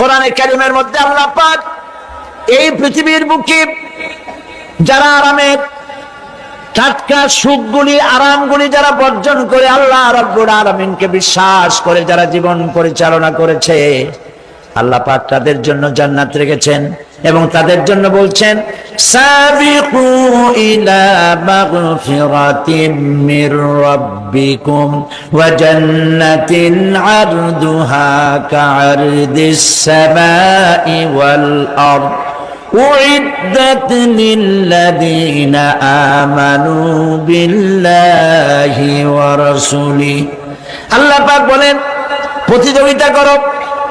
কোরআনে কারিমের মধ্যে আল্লাহ পাক এই পৃথিবীর বুকে যারা আরামের টাটকা সুখগুলি, আরামগুলি যারা বর্জন করে আল্লাহ রব্বুল আরামিনকে বিশ্বাস করে, যারা জীবন পরিচালনা করেছে, আল্লাহ পাক তাদের জন্য জান্নাত রেখেছেন এবং তাদের জন্য বলছেন সাবিকু ইলা মাগফিরাতিম মির রাব্বিকুম ওয়া জান্নাতিন আরদুহা কা'আরদিস সামাই ওয়াল আরদ أعدت للذين آمنوا بالله ورسوله আল্লাহ পাক বলেন প্রতিযোগিতা করো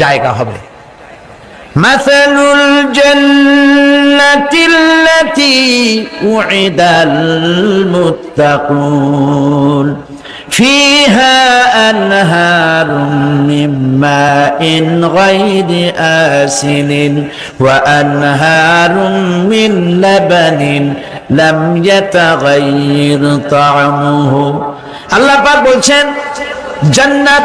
জায়গা হবে مثل الجنة التي وعد المتقون فيها أنهار من ماء غير آسن وأنهار من لبن لم يتغير طعمه الله পাক বলছেন জান্নাত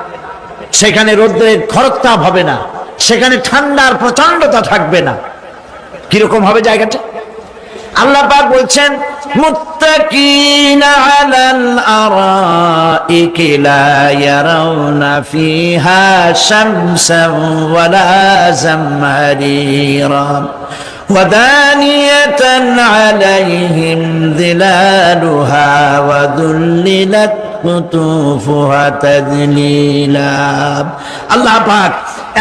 সেখানে রৌদ্রের খরতাপ হবে না সেখানে ঠান্ডার প্রচন্ডতা থাকবে না কিরকম হবে জায়গাটা আল্লাহ পাক বলছেন মুত্তাকিনা আলাল আরাইকি লা ইয়ারাউনা ফিহা শামসান ওয়ালা জামহারিরা ودانية عليهم ظلالها وذللت আল্লাহ পাক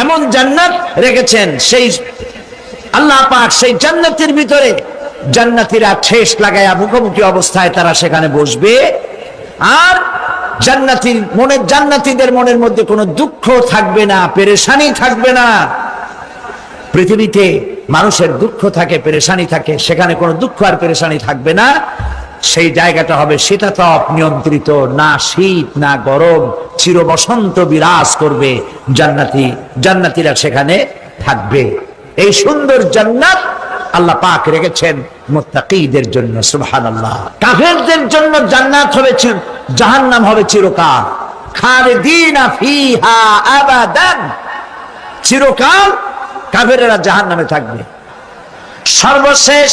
এমন জান্নাত রেখেছেন, সেই আল্লাহ পাক সেই জান্নাতের ভিতরে জান্নাতিরা ঠেস মুখোমুখি অবস্থায় তারা সেখানে বসবে। আর জান্নাতির মনে, জান্নাতিদের মনের মধ্যে কোনো দুঃখ থাকবে না, পেরেশানি থাকবে না। পৃথিবীতে মানুষের দুঃখ থাকে, পেরেশানি থাকে, সেখানে কোনো দুঃখ আর পেরেশানি থাকবে না। সেই জায়গাটা হবে শীতাতপ নিয়ন্ত্রিত, না শীত, না গরম, চির বসন্ত বিরাজ করবে জান্নাতি, জান্নাতিরা সেখানে থাকবে। এই সুন্দর জান্নাত আল্লাহ পাক রেখেছেন মুত্তাকিদের জন্য, সুবহানাল্লাহ। কাফেরদের জন্য জান্নাত হবে জাহান্নাম হবে চিরকাল। চিরকাল কাফেরেরা জাহান নামে থাকবে। সর্বশেষ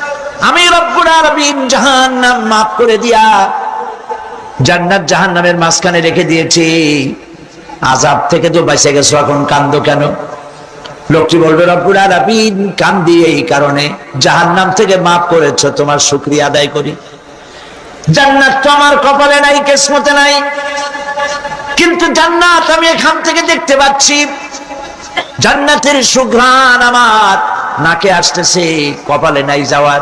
আমি রব্বুল আলামিন জাহান্নাম মাফ করে দিয়া জান্নাত জাহান্নামের মাঝখানে রেখে দিয়েছি। আজাব থেকে তো বেঁচে গেছো, এখন কান্দো কেন? লোকটি বলবে, রব্বুল এই কারণে। জাহান্নাম থেকে মাফ করেছ, তোমার শুকরিয়া আদায় করি। জান্নাত তো আমার কপালে নাই, কিসমতে নাই। কিন্তু জান্নাত আমি এখান থেকে দেখতে পাচ্ছি। জান্নাতের সুঘ্রাণ আমার নাকে আসতেছে, কপালে নাই যাওয়ার।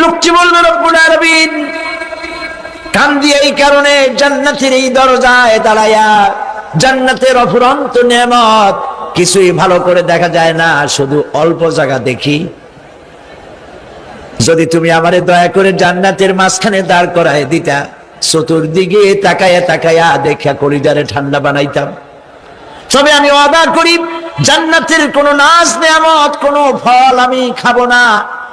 লোকটি বলবে রব্বুল আলামিন। কান্দি এই কারণে জান্নাতের এই দরজায় দাঁড়ায়া জান্নাতের অফুরন্ত নেমত কিছুই ভালো করে দেখা যায় না, শুধু অল্প জায়গা দেখি। যদি তুমি আমারে দয়া করে জান্নাতের মাঝখানে দাঁড় করায় দিতা, চতুর্দিকে তাকায়া তাকায়া দেখা করিডারে ঠান্ডা বানাইতাম। তবে আমি অদা করি, জান্নাতের কোনো নাচ নেয়ামত, কোনো ফল আমি খাব না।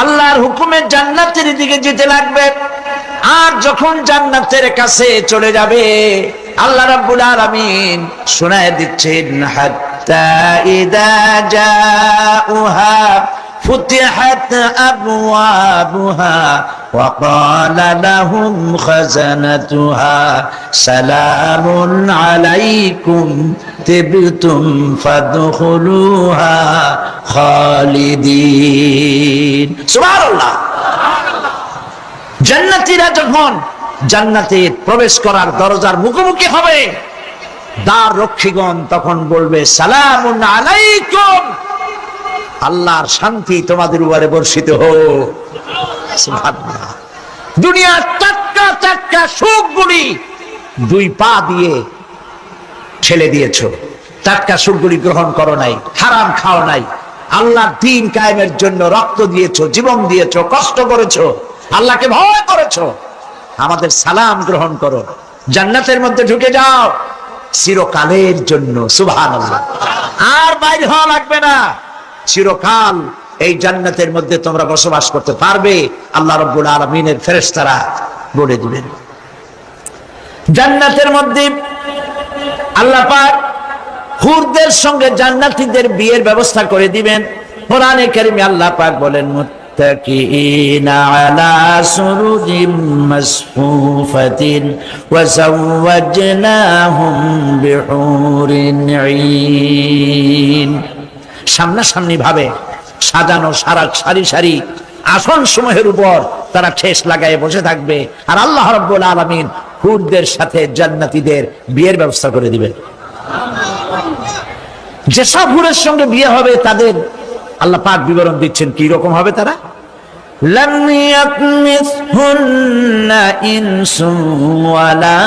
আল্লাহর হুকুমে জান্নাতের দিকে যেতে লাগবে। আর যখন জান্নাতের কাছে চলে যাবে, আল্লাহ রাব্বুল আলামিন শোনায় দিচ্ছেন, হাত্তা ইদা জাউহা فتحت أبوابها وقال لهم خزنتها سلام عليكم تبتم فادخلوها خالدين سبحان الله জান্নাতীরা যখন জান্নাতে প্রবেশ করার দরজার মুখোমুখি হবে দ্বার রক্ষীগণ তখন বলবে সালামুন আলাইকুম আল্লাহর শান্তি তোমাদের উপরে বর্ষিত হোক। দুনিয়ার টাটকা টাটকা সুখগুলি দুই পা দিয়ে ঠেলে দিয়েছ। টাটকা সুখগুলি গ্রহণ করো নাই, হারাম খাও নাই। আল্লাহ দিন কায়েমের জন্য রক্ত দিয়েছ, জীবন দিয়েছ, কষ্ট করেছ, আল্লাহকে ভয় করেছ। আমাদের সালাম গ্রহণ করো। জান্নাতের মধ্যে ঢুকে যাও। চিরকালের জন্য সুবহান আর বাইরে হওয়া লাগবে না। চিরকাল এই জান্নাতের মধ্যে তোমরা বসবাস করতে পারবে। আল্লাহ রব্বুল আলমিনের ফেরেশতারা বলে দিবেন। জান্নাতের মধ্যে আল্লাহ পাক হুরদের সঙ্গে জান্নাতীদের বিয়ের ব্যবস্থা করে দিবেন। কোরআনে কারিমে আল্লাহ পাক বলেন আলা সুরুজিম মাসফুফাতিন ওয়া যাওয়াজনাহুম বিহুরিন ঈন সামনাসামনি ভাবে সাজানো সারা সারি সারি আসন সমূহের উপর তারা ঠেস লাগায় বসে থাকবে আর আল্লাহ রব্বুল আলমিন হুরদের সাথে জান্নাতীদের বিয়ের ব্যবস্থা করে দিবেন যেসব হুরের সঙ্গে বিয়ে হবে তাদের আল্লাহ পাক বিবরণ দিচ্ছেন কি রকম হবে তারা لم يطمثهن إنس ولا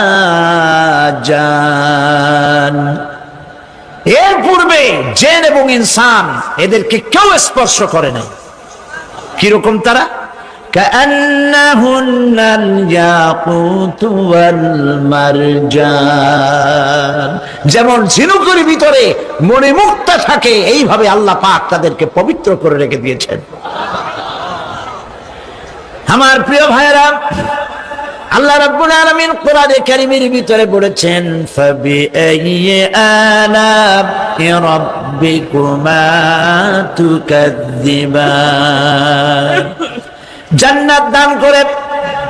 جان এর পূর্বে জেন এবং ইনসান এদেরকে কেউ স্পর্শ করে নাই। কীরকম তারা? যেমন ঝিনুকের ভিতরে মনে মুক্তা থাকে, এইভাবে আল্লাহ পাক তাদেরকে পবিত্র করে রেখে দিয়েছেন। আমার প্রিয় ভাইয়েরা আল্লাহ রাব্বুল আলামিন কোরআনে কারীমের ভিতরে বলেছেন ফাবি আইয়ি আলা রাব্বিকুমা তুকাদ্দিবান জান্নাত দান করে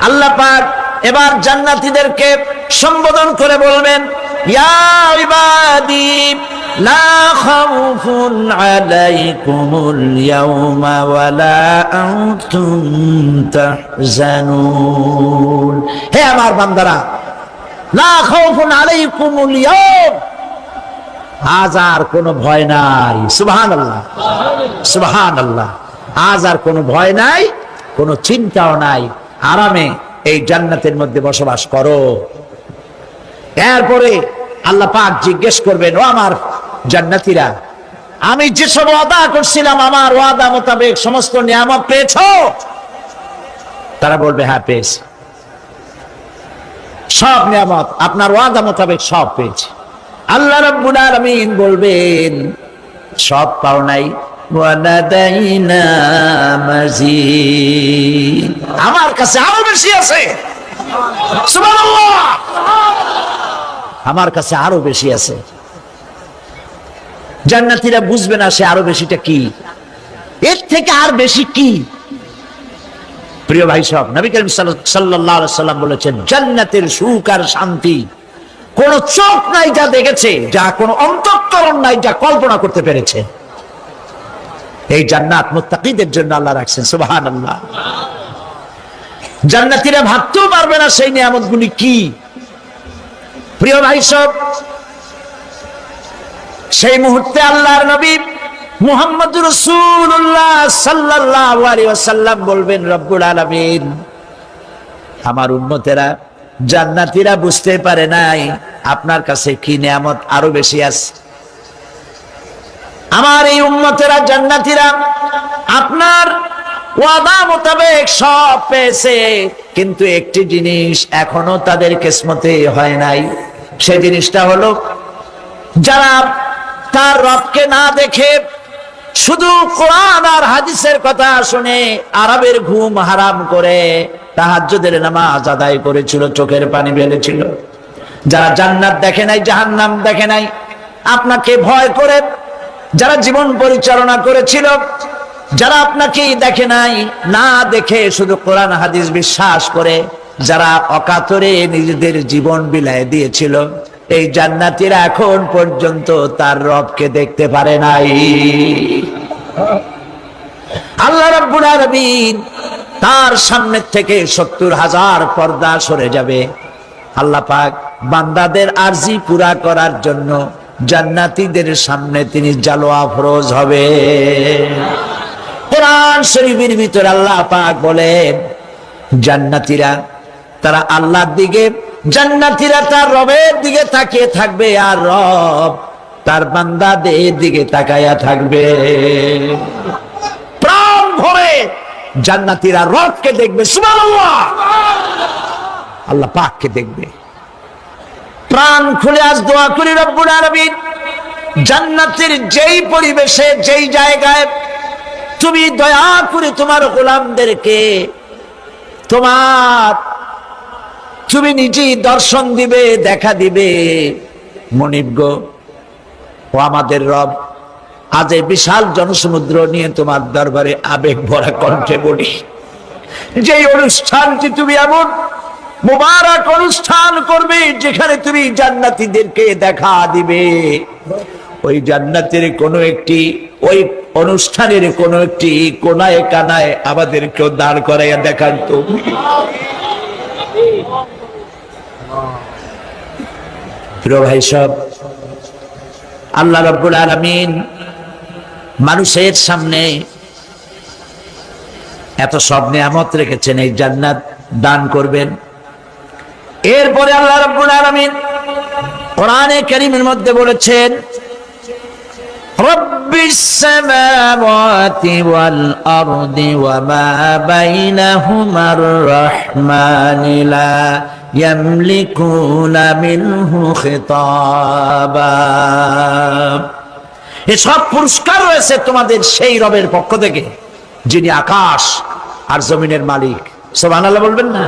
আল্লাহ পাক এবার জান্নাতীদেরকে সম্বোধন করে বলবেন, ইয়া ইবাদি লা খাউফুন আলাইকুমুল ইয়াউমা ওয়ালা আনতুম তাহজানুন। হে আমার বান্দারা, লা খাউফুন আলাইকুমুল ইয়াউম। আজ আর কোনো ভয় নাই। সুবহানাল্লাহ। সুবহানাল্লাহ। আজ আর কোনো ভয় নাই, কোনো চিন্তাও নাই। আরামে এই জান্নাতের মধ্যে বসবাস করো। এরপরে আল্লাহ পাক জিজ্ঞেস করবেন, ও আমার জান্নাতীরা। আমি যেসব ওয়াদা করছিলাম, আমার ওয়াদা মোতাবেক সমস্ত নিয়ামত পেয়েছ। তারা বলবে হ্যাঁ পেয়েছি। সব নিয়ামত, আপনার ওয়াদা মোতাবেক সব পেয়েছি। আল্লাহ রাব্বুল আলামিন বলবেন, সব পাও নাই। আমার কাছে আরও বেশি আছে। আমার কাছে আরও বেশি আছে। জান্নাতীরা বুঝবে না সে আরও বেশিটা কি। এর থেকে আর বেশি কি। প্রিয় ভাই সব, নবী করিম সাল্লাম বলেছেন, জান্নাতের সুখ আর শান্তি কোন চোখ নাই যা দেখেছে, যা কোন অন্তঃকরণ নাই যা কল্পনা করতে পেরেছে। এই জান্নাত মুত্তাকিদের জন্য আল্লাহ রাখছেন, সুবহানাল্লাহ। জান্নাতীরা ভাবতেও পারবে না সেই নিয়ামতগুলি কি। প্রিয় ভাই সব সেই মুহূর্তে আল্লাহর নবী মুহাম্মদ রসুল্লাহ সাল্লাল্লাহু আলাইহি ওয়াসাল্লাম বলবেন, রব্বুল আলামিন, আমার উন্নতেরা জান্নাতীরা বুঝতে পারে নাই আপনার কাছে কি নিয়ামত আরও বেশি আছে। আমার এই উম্মতেরা জান্নাতীরা আপনার ওয়াদা মোতাবেক সব পেয়েছে, কিন্তু একটি জিনিস এখনও তাদের কিসমতে হয় নাই। সে জিনিসটা হলো, যারা তার রবকে না দেখে শুধু কোরআন আর হাদিসের কথা শুনে আরবের ঘুম হারাম করে তাহাজ্জুদের নামাজ আদায় করেছিল, চোখের পানি ফেলেছিল। যারা জান্নাত দেখে নাই, জাহান্নাম দেখে নাই, আপনাকে ভয় করে, যারা জীবন পরিচালনা করেছিল, যারা আপনাকে দেখে নাই, না দেখে শুধু কোরআন, হাদিস বিশ্বাস করে, যারা অকাতরে নিজেদের জীবন বিলায় দিয়েছিল এই জান্নাতিরা এখন পর্যন্ত তার রবকে দেখতে পারে নাই। আল্লাহ রাব্বুল আলামিন তার সামনে থেকে সত্তর হাজার পর্দা সরে যাবে। আল্লাহ পাক বান্দাদের আরজি পুরা করার জন্য জান্নাতীদের সামনে তিনি জালোয়া ফরজ হবে। কোরআন শরীফের ভিতরে আল্লাহ পাক বলেন, জান্নাতীরা তারা আল্লাহর দিকে জান্নাতীরা তার রবের দিকে তাকিয়ে থাকবে আর রব তার বান্দাদের দিকে তাকায়া থাকবে। প্রাণ ভরে জান্নাতীরা রবকে দেখবে, সুবহানাল্লাহ। আল্লাহ পাককে দেখবে। প্রাণ খুলে আজ দোয়া করি রব্বুল আলামিন। জান্নাতের যেই পরিবেশে, যেই জায়গায় তুমি দয়া করে তোমার গোলামদেরকে, তোমার তুমি নিজেই দর্শন দিবে, দেখা দিবে। মনিব গো, ও আমাদের রব, আজ এই বিশাল জনসমুদ্র নিয়ে তোমার দরবারে আবেগ ভরা কণ্ঠে বলি। যে অনুষ্ঠানটি তুমি এমন মোবারক অনুষ্ঠান করবে, যেখানে তুমি জান্নাতীদেরকে দেখা দিবে। ওই জান্নাতের কোনো একটি, ওই অনুষ্ঠানের কোনো একটি কোনায় কানায় আমাদেরকেও দাঁড় করাইয়া দেখান তো। প্রিয় ভাই সব, আল্লাহ রব্বুল আলমিন মানুষের সামনে এত সব নিয়ামত রেখেছেন, এই জান্নাত দান করবেন। এরপরে আল্লাহ রব্বুল আলামিন কোরআনে কারীমের মধ্যে বলেছেন ওয়াল আরদি ওয়া মা বাইনাহুমার রাহমানি লা ইয়ামলিকুনা মিনহু খিতাবা। এসব পুরস্কার রয়েছে তোমাদের সেই রবের পক্ষ থেকে, যিনি আকাশ আর জমিনের মালিক। সোবান আল্লাহ বলবেন না?